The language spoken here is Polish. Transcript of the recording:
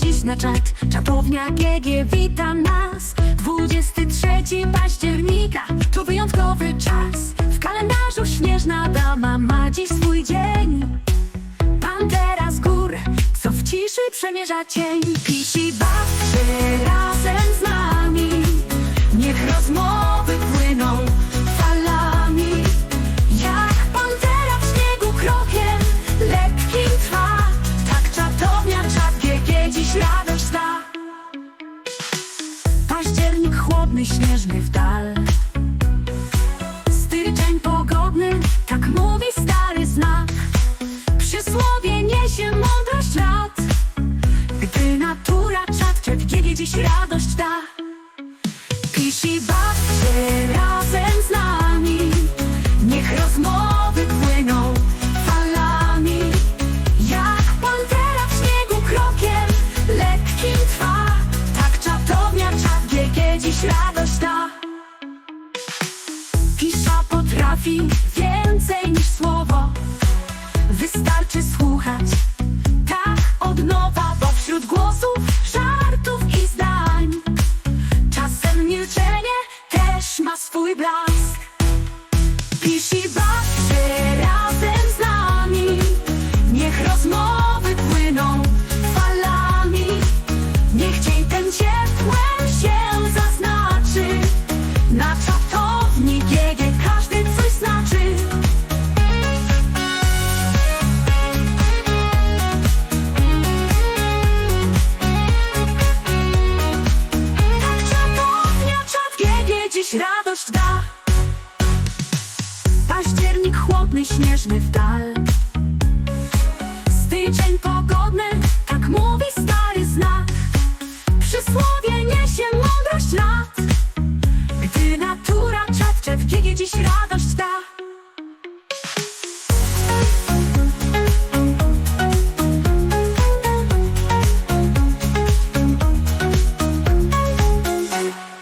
wejść na czat. Czatownia GG wita nas. 23 października. To wyjątkowy czas. W kalendarzu śnieżna dama ma dziś swój dzień. Pantera z gór Co w ciszy przemierza cień. Pisi bawczy razem chłodny, śnieżny w dal. Styczeń pogodny, tak mówi stary znak. Przysłowie niesie mądrość lat. Gdy natura czat GG dziś radość da. Pisz i baw się więcej niż słowo. Wystarczy słuchać Tak od nowa, bo wśród głosów Żartów i zdań Czasem milczenie też ma swój blask. Pisz i radość da Październik chłodny, śnieżny w dal. Styczeń pogodny, tak mówi stary znak. Przysłowie